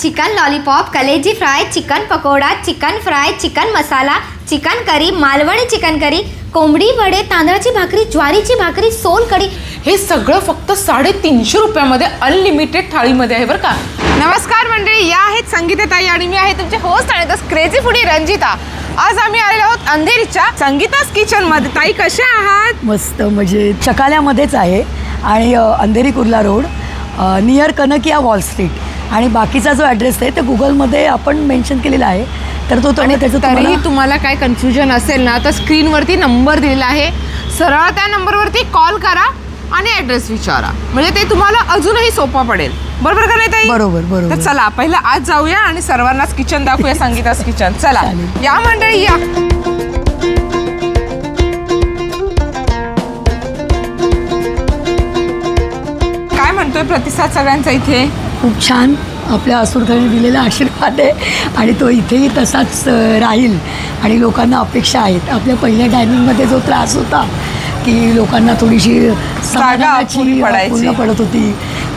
Chicken lollipop कलेजी fry chicken pakoda chicken fry chicken masala chicken curry Malvani chicken curry कोंबडी वडे तांदळाची भाकरी ज्वारीची भाकरी सोल कढी हे सगळं फक्त साडेतीनशे रुपयामध्ये अनलिमिटेड थाळीमध्ये आहे बरं का? नमस्कार मंडळी या आहेत संगीताताई आणि मी आहे तुमचे होस्ट आणि तस क्रेझी फुडी रंजिता. आज आम्ही आलेलो आहोत अंधेरीच्या संगीतास किचनमध्ये. ताई कशा आहात? मस्त म्हणजे चकाल्यामध्येच आहे. आणि Andheri Kurla road near Kanakia Wall Street. आणि बाकीचा जो ॲड्रेस आहे ते गुगलमध्ये आपण मेन्शन केलेला आहे. तर तो तुम्ही त्याचं तरीही तुम्हाला काय कन्फ्युजन असेल ना तर स्क्रीनवरती नंबर दिलेला आहे. सरळ त्या नंबरवरती कॉल करा आणि ॲड्रेस विचारा. म्हणजे ते तुम्हाला अजूनही सोपा पडेल. बरोबर का नाही ताई? बरोबर, बरोबर. तर चला पहिलं आज जाऊया आणि सर्वांनाच किचन दाखवूया संगीतास किचन चला. या मंडळी या. काय म्हणतोय प्रतिसाद सगळ्यांचा इथे? खूप छान आपल्या असुरखाने दिलेला आशीर्वाद आहे आणि तो इथेही तसाच राहील. आणि लोकांना अपेक्षा आहेत. आपल्या पहिल्या डायनिंगमध्ये जो त्रास होता की लोकांना थोडीशी समाधानाची. पूर्ण पडत होती.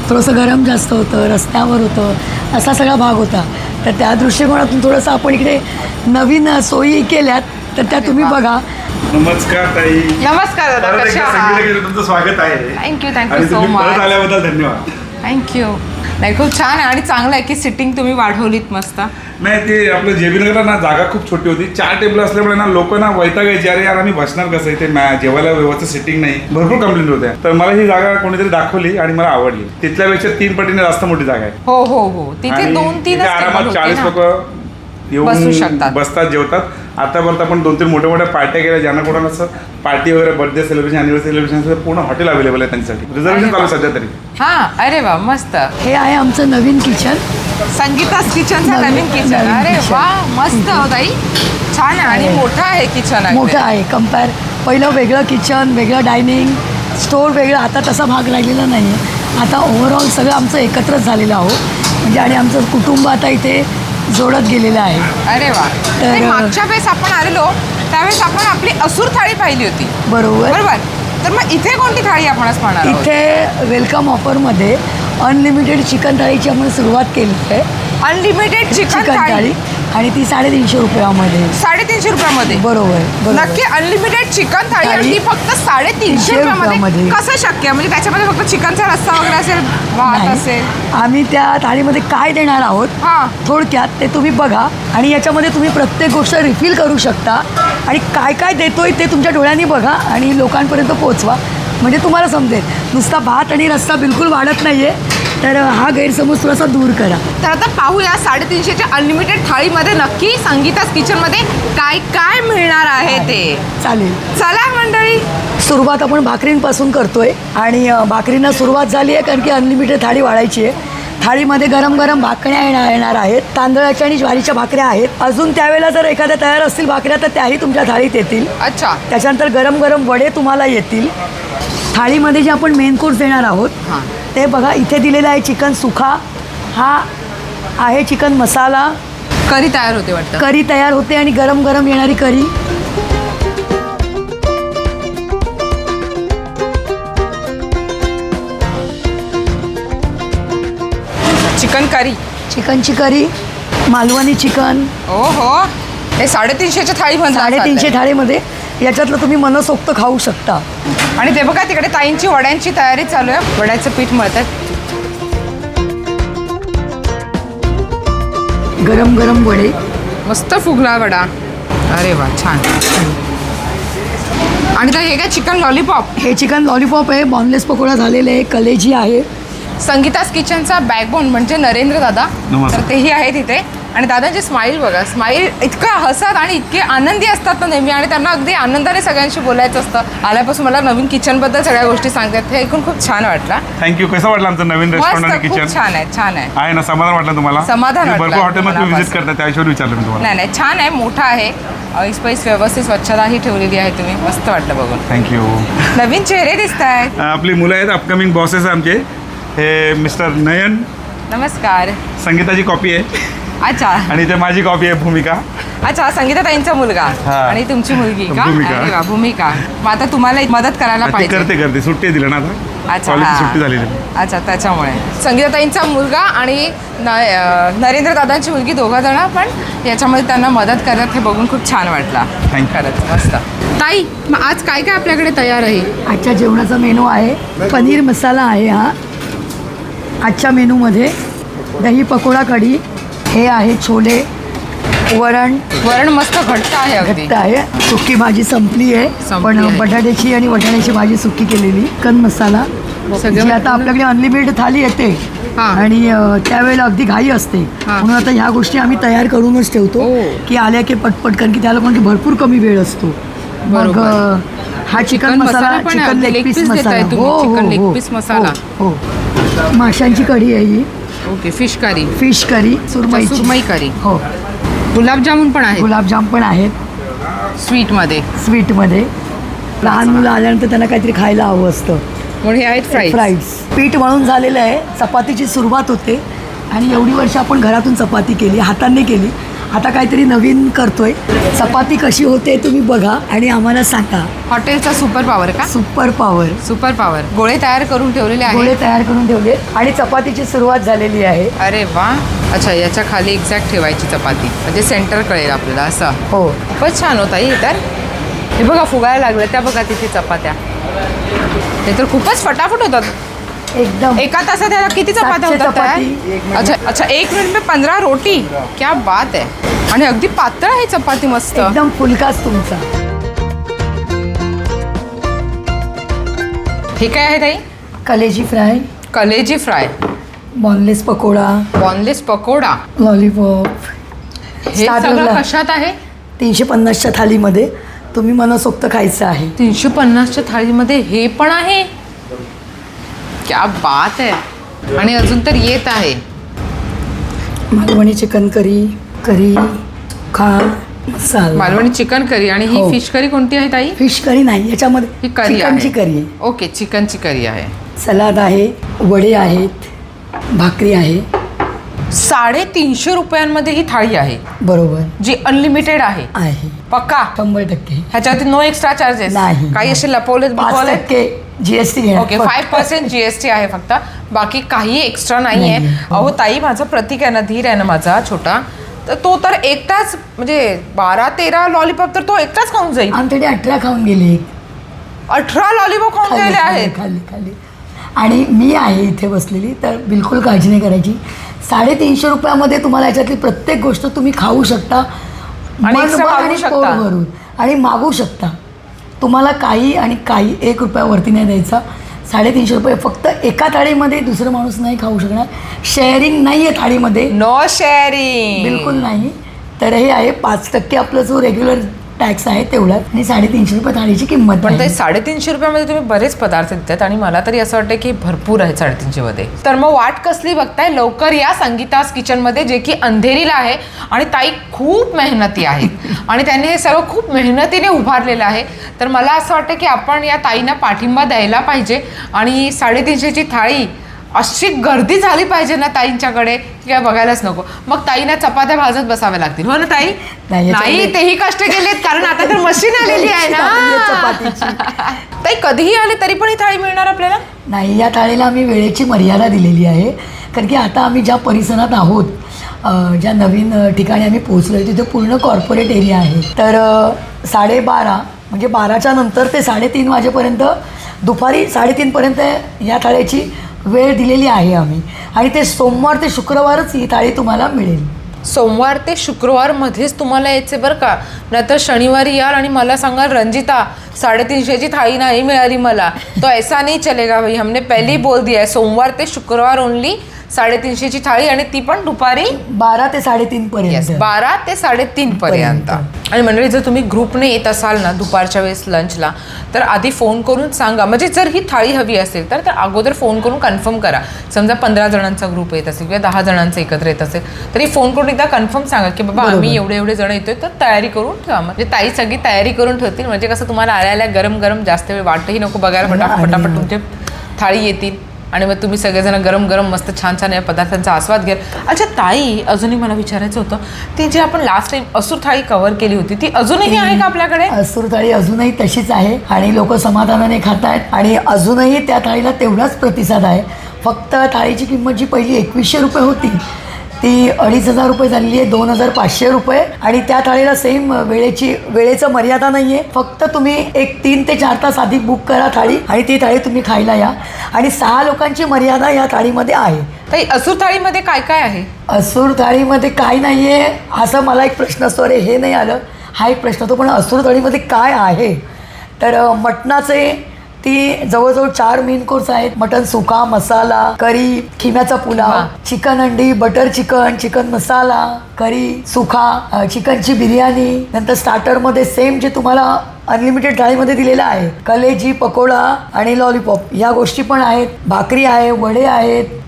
थोडंसं गरम जास्त होतं रस्त्यावर होतं. असा सगळा भाग होता. तर त्या दृष्टिकोनातून थोडंसं आपण इकडे नवीन सोयी केल्यात तर त्या तुम्ही बघा. नमस्कार ताई. नमस्कार दादा तुमचं स्वागत आहे. So तुम्ही परत much. आल्याबद्दल धन्यवाद. थँक्यू नाही खूप छान आहे आणि चांगलं आहे की सिटिंग तुम्ही वाढवलीत मस्त. नाही ते आपलं जेबीनगरला ना जागा खूप छोटी होती. चार टेबल असल्यामुळे ना लोक ना वैतागायची अरे यार आम्ही बसणार कसं इथे? मॅ- जेवायला व्यवस्थित सिटिंग नाही. भरपूर कंप्लेंट होत्या. तर मला ही जागा कोणीतरी दाखवली आणि मला आवडली. तिथल्यापेक्षा तीन पटीने जास्त मोठी जागा आहे. हो हो हो. तिथे आणि दोन तीन आरामात चाळीस लोक बसू शकतात. येऊन बसतात जेवतात. आतापर्यंत आपण दोन तीन मोठ्या मोठ्या पार्ट्या केल्या ज्यांना कोणाला असं पार्टी वगैरे बर्थडे सेलिब्रेशन अॅनिव्हर्सरी सेलिब्रेशन पूर्ण हॉटेल अवेलेबल आहे त्यांच्यासाठी. रिझर्वेशन चालू आहे सध्या तरी. हा अरे वा मस्त. हे आहे आमचं नवीन किचन संगीतास किचनचं नवीन- नवीन किचन नवीन अरे kitchen. वा मस्त हो ताई. छान आहे आणि. मोठं आहे किचन मोठं आहे कंपेअर पहिलं वेगळं किचन वेगळं डायनिंग स्टोर वेगळं आता तसा भाग राहिलेला नाही आहे आता ओव्हरऑल सगळं आमचं एकत्रच झालेलं आहोत म्हणजे आणि आमचं कुटुंब आता इथे जोडत गेलेलं आहे. अरे वा. तर- नाही, मागच्या वेळेस आपण आलेलो त्यावेळेस आपण आपली असूर थाळी पाहिली होती. बरोबर. बरोबर? तर मग इथे कोणती थाळी आपण आज पाहणार आहोत? इथे वेलकम ऑफरमध्ये अनलिमिटेड चिकन थाळीची आपण सुरुवात केली आहे. Unlimited chicken chicken thali. Thali. आणि ती साडेतीनशे रुपयामध्ये. साडेतीनशे रुपयामध्ये? बरोबर बरोबर. नक्की अनलिमिटेड चिकन थाळी आणि थाळी ती फक्त साडेतीनशे तीनशे रुपयामध्ये? रुपयामध्ये. कसं शक्य? आहे? म्हणजे त्याच्यामध्ये फक्त चिकनचा रस्सा वगैरे असेल भात नाही. असेल? आम्ही त्या थाळीमध्ये काय देणार आहोत? हा. थोडक्यात ते तुम्ही बघा आणि याच्यामध्ये तुम्ही प्रत्येक गोष्ट रिफिल करू शकता. आणि काय काय देतोय ते तुमच्या डोळ्यांनी बघा आणि लोकांपर्यंत पोहोचवा. म्हणजे तुम्हाला समजेल. नुसता भात आणि रस्ता बिलकुल वाढत नाही आहे तर हा गैरसमज थोडासा दूर करा. तर आता पाहूया साडेतीनशेच्या अनलिमिटेड थाळीमध्ये नक्की संगीतास किचनमध्ये काय काय मिळणार आहे ते. चालेल. चला मंडळी. सुरुवात आपण भाकरींपासून करतोय आणि अ, भाकरींना सुरुवात झाली आहे कारण की अनलिमिटेड थाळी वाढायची आहे. थाळीमध्ये गरम गरम भाकऱ्या येणार येणार आहेत. तांदळाच्या आणि ज्वारीच्या भाकऱ्या आहेत. अजून त्यावेळेला जर एखाद्या तयार असतील भाकऱ्या तर त्याही तुमच्या थाळीत येतील. अच्छा. त्याच्यानंतर गरम गरम वडे तुम्हाला येतील. थाळीमध्ये जे आपण मेन कोर्स देणार आहोत हां. ते बघा इथे दिलेलं आहे चिकन सुखा. हा आहे चिकन मसाला. करी तयार होते वाटतं. करी तयार होते आणि गरम गरम येणारी करी. Chicken curry. चिकनची करी मालवणी चिकन. ओ हो हे साडेतीनशेच्या थाळीमध्ये साडेतीनशे थाळीमध्ये. याच्यातलं तुम्ही मनसोक्त खाऊ शकता. आणि ते बघा तिकडे ताईंची वड्यांची तयारी चालू आहे. वड्याचं पीठ मळतात. गरम गरम वडे. मस्त फुगला वडा. अरे वा छान. आणि तर हे काय चिकन लॉलीपॉप? हे चिकन लॉलीपॉप आहे बॉनलेस पकोडा झालेले आहे कलेजी आहे. संगीतास किचनचा बॅकबोन म्हणजे नरेंद्र दादा. तर तेही आहे तिथे आणि दादांची स्माईल बघा. स्माईल इतकं हसत आणि इतके आनंदी असतात ना नेहमी आणि त्यांना अगदी आनंदाने सगळ्यांशी बोलायचं असतं. आल्यापासून मला नवीन किचनबद्दल सगळ्या गोष्टी सांगतात. हे ऐकून खूप छान वाटलं. थँक्यू कसं वाटलं आमचं नवीन रेस्टॉरंट आणि खूप किचन छान आहे छान आहे. आहे ना? समाधान वाटलं तुम्हाला? समाधान तुम्ही भरपूर हॉटेलमध्ये मनापासून. व्हिजिट करता विचारलं मी तुम्हाला. नाही नाही छान आहे मोठा आहे. ऐस पैस व्यवस्थित स्वच्छताही ठेवलेली आहे तुम्ही. मस्त वाटलं बघून. थँक्यू नवीन चेहरे दिसत आहेत आपली मुलं आहेत अपकमिंग बॉसेस आमचे. हे मिस्टर नयन नमस्कार. संगीताची कॉपी आहे. अच्छा. आणि इथे माझी कॉपी आहे भूमिका. अच्छा संगीताताईंचा मुलगा. हा. आणि तुमची मुलगी का? भूमिका. अरे वा भूमिका. मग आता तुम्हाला मदत करायला ती पाहिजे. करते करते. सुट्टी दिलं ना आता. अच्छा कॉलेजची. सुट्टी झालेली. आहे. अच्छा त्याच्यामुळे. संगीताताईंचा मुलगा आणि न अं, नरेंद्र दादांची मुलगी दोघं जण पण याच्यामध्ये त्यांना मदत करत हे बघून खूप छान वाटला. Thank you. खरंच मस्त. ताई मग आज काय काय आपल्याकडे तयार आहे? आजच्या जेवणाचा मेनू आहे पनीर मसाला आहे हा. आजच्या मेनूमध्ये दही पकोडा कढी हे आहे छोले वरण वरण मस्त घट्ट आहे अगदी घट्ट आहे सुकी भाजी संपली आहे संपली पण आहे. बटाट्याची आणि वटाण्याची भाजी सुकी केलेली चिकन मसाला सगळं जी आता आपल्याकडे अनलिमिटेड थाली येते हा. आणि अ, त्यावेळेला अगदी घाई असते हा. म्हणून आता ह्या गोष्टी आम्ही तयार करूनच ठेवतो ओ. की आल्या की पटपट कारण की त्या लोकांची भरपूर कमी वेळ असतो मग बरोबर. अ, हा चिकन मसाला मसाला पण चिकन. लेग पीस piece देताय मसाला तुम्ही, हो चिकन हो leg हो मसाला. हो हो. माशांची कढी आहे ही. Okay fish curry. Fish curry सुरमई सुरमई करी. हो. गुलाबजामुन पण आहे गुलाबजाम पण आहेत. स्वीटमध्ये. स्वीटमध्ये. लहान मुलं आल्यानंतर त्यांना काहीतरी खायला हवं असतं. म्हणून हे आहेत फ्राईज. फ्राईड्स पीठ मळून झालेलं आहे. चपातीची सुरुवात होते. आणि एवढी वर्ष आपण घरातून चपाती केली हातांनी केली. आता काहीतरी नवीन करतोय. चपाती कशी होते तुम्ही बघा आणि आम्हाला सांगा. हॉटेलचा सुपर पॉवर का? Super power. Super power. गोळे तयार करून ठेवलेले गोळे तयार करून ठेवले. आणि चपातीची सुरुवात झालेली आहे. अरे वा. अच्छा याच्या खाली एक्झॅक्ट ठेवायची चपाती. म्हणजे सेंटर कळेल आपल्याला असं. हो. खूपच छान होता ही तर. हे बघा फुगायला लागलं त्या बघा तिथे चपात्या. ते तर खूपच फटाफट होतात. एकदम. एका तासात ह्याला किती चपात्या सातशे होतात तयार? चपाती. अच्छा अच्छा एक मिनिट में पंधरा रोटी. क्या बात आहे. आणि अगदी पातळ आहे चपाती मस्त. एकदम फुलकाच तुमचा. हे काय आहे ताई? कलेजी फ्राय. कलेजी fry. Boneless pakoda. Boneless pakoda. Lollipop हे Starter सगळं ला. कशात आहे? तीनशे पन्नासच्या थालीमध्ये तुम्ही मनसोक्त खायचं आहे. तीनशे पन्नासच्या थाळीमध्ये हे पण आहे? क्या बात आहे आणि अजून तर येत आहे. मालवणी चिकन करी करी खा मसाला. मालवणी चिकन करी आणि ही हो. फिश करी कोणती आहे ताई? फिश करी नाही याच्यामध्ये ही करी चिकनची आहे. करी. आहे ओके चिकनची करी आहे. सलाद आहे वडे आहेत भाकरी आहे. साडेतीनशे रुपयांमध्ये ही थाळी आहे. बरोबर. जी अनलिमिटेड आहे. आहे. पक्का? शंभर टक्के. ह्याच्यावरती नो एक्स्ट्रा चार्जेस नाही. काही असे लपवलेत पाच टक्के. GST okay five percent GST आहे फक्त. बाकी काही एक्स्ट्रा नाही आहे हो. अहो ताई माझा प्रतीक आहे ना धीर आहे ना माझा छोटा. तर तो तर एकटाच म्हणजे बारा तेरा लॉलीपॉप तर तो एकटाच खाऊन जाईल. आमच्याकडे अठरा खाऊन गेले. अठरा लॉलीपॉप खाऊन गेले खाल्ले आहेत. खाल्ले खाल्ले आणि मी आहे इथे बसलेली तर बिलकुल काळजी नाही करायची. साडेतीनशे रुपयामध्ये तुम्हाला याच्यातली प्रत्येक गोष्ट तुम्ही खाऊ शकता. आणि शकता. आणि मागू शकता. तुम्हाला काही आणि काही एक रुपयावरती नाही द्यायचा. साडेतीनशे रुपये फक्त एका थाळीमध्ये दुसरं माणूस नाही खाऊ शकणार. शेअरिंग नाही आहे थाळीमध्ये. नो शेअरिंग बिलकुल नाही. तर हे आहे पाच टक्के आपला जो रेग्युलर टॅक्स आहे तेवढा आणि साडेतीनशे रुपये थाळीची किंमत पण ते आहे. साडेतीनशे रुपयामध्ये तुम्ही बरेच पदार्थ देतात आणि मला तरी असं वाटतं की भरपूर आहे साडेतीनशे मध्ये तर मग वाट कसली बघताय? लवकर या संगीतास किचनमध्ये जे की अंधेरीला आहे आणि ताई खूप मेहनती आहेत आणि त्यांनी हे सर्व खूप मेहनतीने उभारलेलं आहे. तर मला असं वाटतं की आपण या ताईंना पाठिंबा द्यायला पाहिजे आणि साडेतीनशेची थाळी अशी गर्दी झाली पाहिजे ना ताईंच्याकडे की काय बघायलाच नको. मग ताईंना चपात्या भाजत बसाव्या लागतील. हो ना ताई? नाही, नाही तेही कष्ट केलेत कारण आता तर मशीन आलेली आहे ना. ताई कधीही आले तरी पण ही थाळी मिळणार आपल्याला? नाही या थाळीला आम्ही वेळेची मर्यादा दिलेली आहे. कारण की आता आम्ही ज्या परिसरात आहोत ज्या नवीन ठिकाणी आम्ही पोहोचलो आहे तिथे पूर्ण कॉर्पोरेट एरिया आहे. तर साडेबारा म्हणजे बाराच्या नंतर ते साडेतीन वाजेपर्यंत दुपारी साडेतीनपर्यंत या थाळीची वेळ दिलेली आहे आम्ही. आणि ते सोमवार ते शुक्रवारच ही थाळी तुम्हाला मिळेल. सोमवार ते शुक्रवारमध्येच तुम्हाला यायचे बरं का? नाहीतर शनिवारी याल आणि मला सांगाल रंजिता साडेतीनशेची थाळी नाही मिळाली मला. तो ऐसा नाही चलेगा भाई हमने पहले बोल दिया है सोमवार ते शुक्रवार ओनली साडेतीनशेची थाळी आणि ती पण दुपारी बारा ते साडेतीन पर्यंत. बारा ते साडेतीन पर्यंत. आणि मंडळी जर तुम्ही ग्रुपने येत असाल ना दुपारच्या वेळेस लंचला तर आधी फोन करून सांगा. म्हणजे जर ही थाळी हवी असेल तर अगोदर फोन करून कन्फर्म करा. समजा पंधरा जणांचा ग्रुप येत असेल किंवा दहा जणांचा एकत्र येत असेल तरी फोन करून एकदा कन्फर्म सांगा की बाबा आम्ही एवढे एवढे जण येतोय तर तयारी करून ठेवा. म्हणजे ताई सगळी तयारी करून ठेवतील. म्हणजे कसं तुम्हाला आल्या आल्या गरम गरम जास्त वेळ वाटही नको बघायला फटाफट फटाफट तुमचे थाळी येतील. आणि मग तुम्ही सगळेजण गरम गरम मस्त छान छान या पदार्थांचा आस्वाद घ्याल अच्छा ताई अजूनही मला विचारायचं होतं ती जी आपण last time Asur thali cover केली होती ती अजूनही आहे का आपल्याकडे? असूर थाळी अजूनही तशीच आहे आणि लोक समाधानाने खात आहेत आणि अजूनही त्या थाळीला तेवढाच प्रतिसाद आहे. फक्त थाळीची किंमत जी पहिली एकवीसशे रुपये होती ती अडीच हजार रुपये झालेली आहे दोन हजार पाचशे रुपये. आणि त्या थाळीला सेम वेळेची वेळेचं मर्यादा नाही आहे फक्त तुम्ही एक तीन ते चार तास आधी बुक करा थाळी आणि ती थाळी तुम्ही खायला या. आणि सहा लोकांची मर्यादा या थाळीमध्ये आहे. ताई असूर थाळीमध्ये काय काय आहे? असूर थाळीमध्ये काय नाही आहे असं मला एक प्रश्न असतो अरे हे नाही आलं. हा एक प्रश्न होतो पण असूर थाळीमध्ये काय आहे? तर मटणाचे ती जवळजवळ चार मेन कोर्स आहेत. मटन सुका मसाला करी खिम्याचा पुलाव. चिकन अंडी butter chicken chicken masala curry सुखा चिकनची बिर्याणी. नंतर स्टार्टरमध्ये सेम जे तुम्हाला अनलिमिटेड थाळीमध्ये दिलेलं आहे. कलेजी पकोडा आणि लॉलीपॉप या गोष्टी पण आहेत. भाकरी आहे वडे आहेत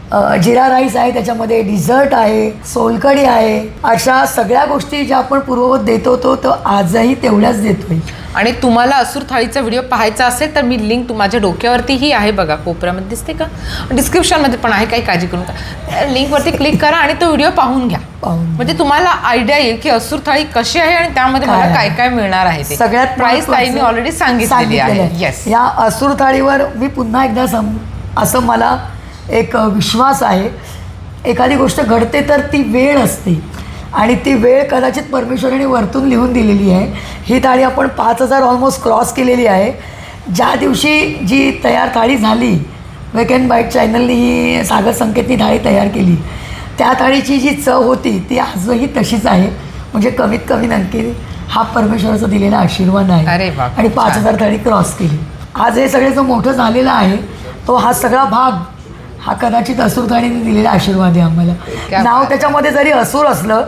जिरा राईस आहे त्याच्यामध्ये डिझर्ट आहे सोलकडी आहे. अशा सगळ्या गोष्टी ज्या आपण पूर्ववत देत होतो तो आजही तेवढ्याच देतोय. आणि तुम्हाला असूर थाळीचा व्हिडिओ पाहायचा असेल तर मी लिंक माझ्या डोक्यावरतीही आहे बघा. कोपऱ्यामध्ये दिसते का? डिस्क्रिप्शनमध्ये पण आहे काही काळजी करू नका. लिंकवरती क्लिक करा आणि तो व्हिडिओ पाहून घ्या. म्हणजे तुम्हाला आयडिया येईल की असूर थाळी कशी आहे आणि त्यामध्ये मला? काय काय मिळणार आहे ते. सगळ्यात प्राइस महत्त्वाचं- ताईंनी ऑलरेडी सांगितलेली आहे. येस या असूर थाळीवर मी पुन्हा एकदा सम असं मला एक विश्वास आहे. एखादी गोष्ट घडते तर ती वेळ असते. आणि ती वेळ कदाचित परमेश्वराने वरतून लिहून दिलेली आहे. ही थाळी आपण पाच हजार ऑलमोस्ट क्रॉस केलेली आहे. ज्या दिवशी जी तयार थाळी झाली वेक अँड बाईट चॅनलनी ही सागर संकेतनी थाळी तयार केली त्या थाळीची जी चव होती ती आजही तशीच आहे. म्हणजे कमीत कमी नक्की हा परमेश्वराचा दिलेला आशीर्वाद आहे. आणि पाच. हजार थाळी क्रॉस केली. आज हे सगळे जो मोठं झालेलं आहे तो हा सगळा भाग हा कदाचित असूर थाळीने दिलेला आशीर्वाद आहे आम्हाला नाव. त्याच्यामध्ये जरी असूर असलं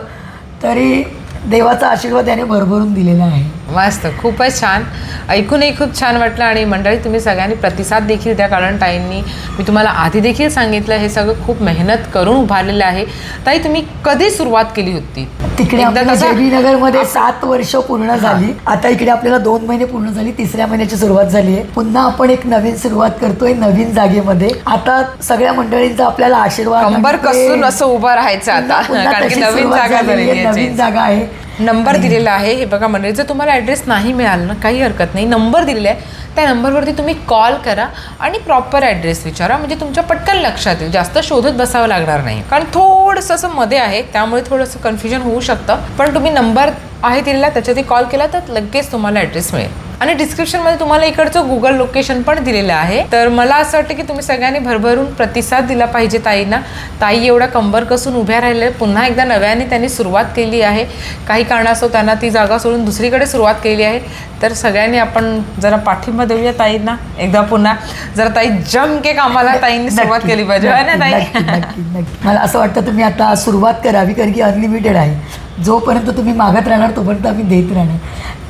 तरी देवाचा आशीर्वाद त्याने भरभरून दिलेला आहे मस्त खूपच छान. ऐकूनही खूप छान वाटलं आणि मंडळी तुम्ही सगळ्यांनी प्रतिसाद देखील द्या कारण ताईंनी मी तुम्हाला आधी देखील सांगितलं हे सगळं खूप मेहनत करून उभारलेलं आहे. ताई तुम्ही कधी सुरुवात केली होती? तिकडे नगरमध्ये सात वर्ष पूर्ण झाली. आता इकडे आपल्याला दोन महिने पूर्ण झाली तिसऱ्या महिन्याची सुरुवात झाली आहे. पुन्हा आपण एक नवीन सुरुवात करतोय नवीन जागेमध्ये. आता सगळ्या मंडळींचा आपल्याला आशीर्वाद कंबर. कसून असं उभं राहायचं आता कारण की नवीन. जागा आहे. नंबर दिलेला आहे. हे बघा म्हणजे जर तुम्हाला ॲड्रेस नाही मिळाला ना काही हरकत नाही. नंबर दिलेला आहे. त्या नंबरवरती तुम्ही कॉल करा आणि प्रॉपर ॲड्रेस विचारा. म्हणजे तुमच्या पटकन लक्षात येईल. जास्त शोधत बसावं लागणार नाही. कारण थोडंसं असं मध्ये आहे त्यामुळे थोडंसं कन्फ्युजन होऊ शकतं. पण तुम्ही नंबर आहे दिलेला त्याच्यावरती कॉल केला तर लगेच तुम्हाला ॲड्रेस मिळेल. आणि डिस्क्रिप्शनमध्ये तुम्हाला इकडचं गुगल लोकेशन पण दिलेलं आहे. तर मला असं वाटतं की तुम्ही सगळ्यांनी भरभरून प्रतिसाद दिला पाहिजे ताईंना. ताई एवढा कंबर कसून उभ्या राहिल्या पुन्हा एकदा नव्याने त्यांनी सुरुवात केली आहे. काही कारणास्तव त्यांना ती जागा सोडून दुसरीकडे सुरुवात केली आहे. तर सगळ्यांनी आपण जरा पाठिंबा देऊया ताईंना. एकदा पुन्हा जरा ताई जम के कामाला ताईंनी सुरुवात केली पाहिजे. है ना ताई. मला असं वाटतं तुम्ही आता सुरुवात करावी कारण की अनलिमिटेड आहे. जोपर्यंत तुम्ही मागत राहणार तोपर्यंत आम्ही देत राहणार.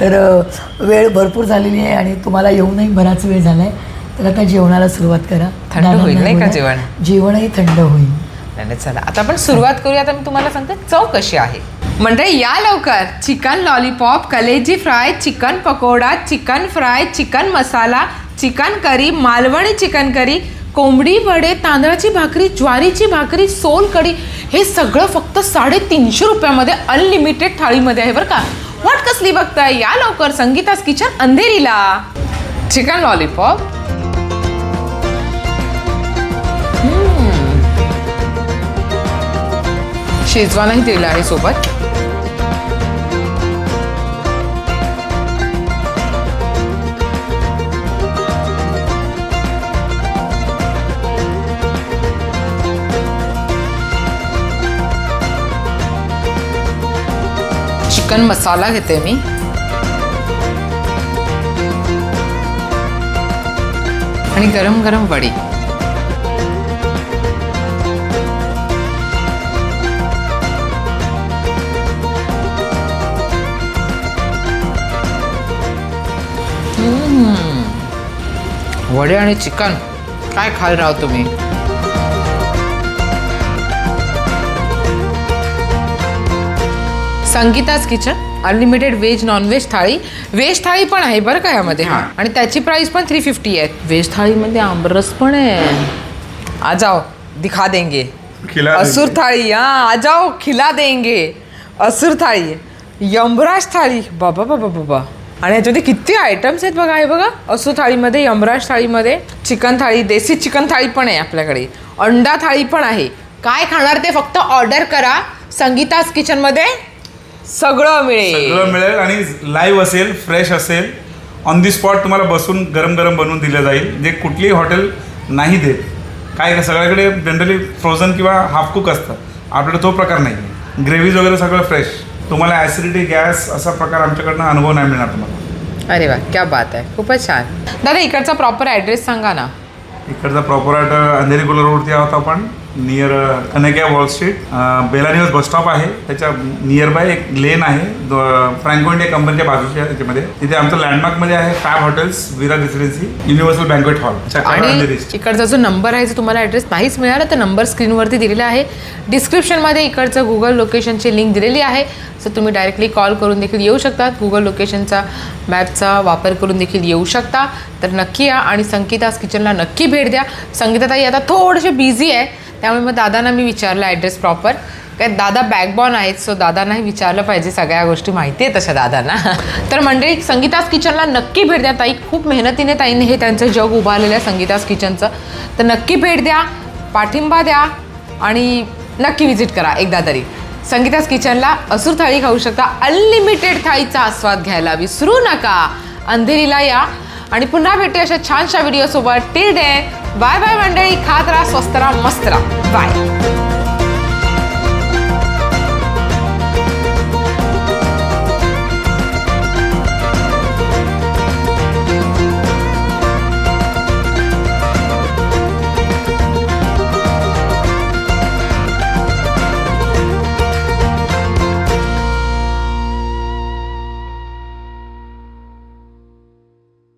तर वेळ भरपूर झालेली आहे आणि तुम्हाला येऊनही बराच वेळ झाला आहे तर आता जेवणाला सुरुवात करा. थंड होईल नाही का. जेवण? जेवणही थंड होईल. नाही चला. आता आपण सुरुवात करूया. आता मी तुम्हाला सांगते चव कशी आहे. म्हणजे या लवकर. चिकन लॉलीपॉप कलेजी fry chicken pakoda chicken fry chicken masala chicken curry Malvani chicken curry कोंबडी वडे तांदळाची भाकरी ज्वारीची भाकरी सोल कढी हे सगळं फक्त साडेतीनशे रुपयामध्ये अनलिमिटेड थाळीमध्ये आहे बरं का. वाट कसली बघताय? या लवकर संगीतास किचन अंधेरीला. चिकन लॉलीपॉप शेजवानही दिला आहे सोबत. चिकन मसाला घेते मी. आणि गरम गरम वडी. वडे आणि चिकन काय खाल राव तुम्ही? Sangeeta's kitchen unlimited veg non veg thali. Veg thali पण आहे बरं का यामध्ये. हा. आणि त्याची प्राइस पण थ्री फिफ्टी आहे. व्हेज थाळीमध्ये आमरस पण आहे. आ जाओ. दिखा देंगे. खिला असुर. थाळी हा आ जाओ. खिला देंगे. असुर थाळी. यमराज थाळी. बाबा बाबा बाबा. आणि याच्यामध्ये किती आयटम्स आहेत बघा हे बघा. असुर थाळीमध्ये यमराज थाळीमध्ये चिकन थाळी देसी चिकन थाळी पण आहे आपल्याकडे. अंडा थाळी पण आहे. काय खाणार ते फक्त ऑर्डर करा संगीताज किचनमध्ये सगळं मिळेल. सगळं मिळेल आणि लाईव्ह असेल फ्रेश असेल ऑन दी स्पॉट तुम्हाला बसून गरम गरम बनवून दिलं जाईल. जे कुठलीही हॉटेल नाही देत. काय का सगळ्याकडे जनरली फ्रोझन किंवा हाफ कुक असतं. आपल्याकडे तो प्रकार नाही. ग्रेव्हीज वगैरे सगळं फ्रेश तुम्हाला ॲसिडिटी गॅस असा प्रकार आमच्याकडनं अनुभव नाही मिळणार तुम्हाला. अरे वा क्या बात आहे. खूपच छान. दादा इकडचा प्रॉपर ॲड्रेस सांगा ना. इकडचा प्रॉपर अंधेरी कोला रोडती आहोत आपण. नियर कनेक्या वॉल स्ट्रीट बेलानिवस बस स्टॉप आहे. त्याच्या नियर बाय एक लेन आहे. फ्रँको इंडिया कंपनीच्या बाजूच्या त्याच्यामध्ये. तिथे आमचं लँडमार्कमध्ये आहे fab hotels Veera residency universal banquet hall आणि इकडचा जो नंबर आहे जो तुम्हाला ॲड्रेस नाहीच मिळाला तर नंबर स्क्रीनवरती दिलेला आहे. डिस्क्रिप्शनमध्ये इकडचं गुगल लोकेशनची लिंक दिलेली आहे. सो तुम्ही डायरेक्टली कॉल करून देखील येऊ शकतात. गुगल लोकेशनचा मॅपचा वापर करून देखील येऊ शकता. तर नक्की या आणि संगीतास किचनला नक्की भेट द्या. संगीताताई आता थोडेसे बिझी आहे. त्यामुळे मग दादांना मी विचारलं ॲड्रेस प्रॉपर काय दादा बॅकबॉन आहेत सो दादांनाही विचारलं पाहिजे सगळ्या गोष्टी माहिती आहे तशा दादांना. तर मंडळी संगीतास किचनला नक्की भेट द्या ताई. खूप मेहनतीने ताईने हे त्यांचं जग उभारलेलं आहे संगीतास किचनचं तर नक्की भेट द्या पाठिंबा द्या आणि नक्की व्हिजिट करा एकदा तरी. संगीतास किचनला असूर थाळी खाऊ शकता. अनलिमिटेड थाळीचा आस्वाद घ्यायला विसरू नका. अंधेरीला या. आणि पुन्हा भेटू अशा छानशा व्हिडिओसोबत टिल डे बाय बाय मंडळी. खात राहा स्वस्त राहा मस्त राहा बाय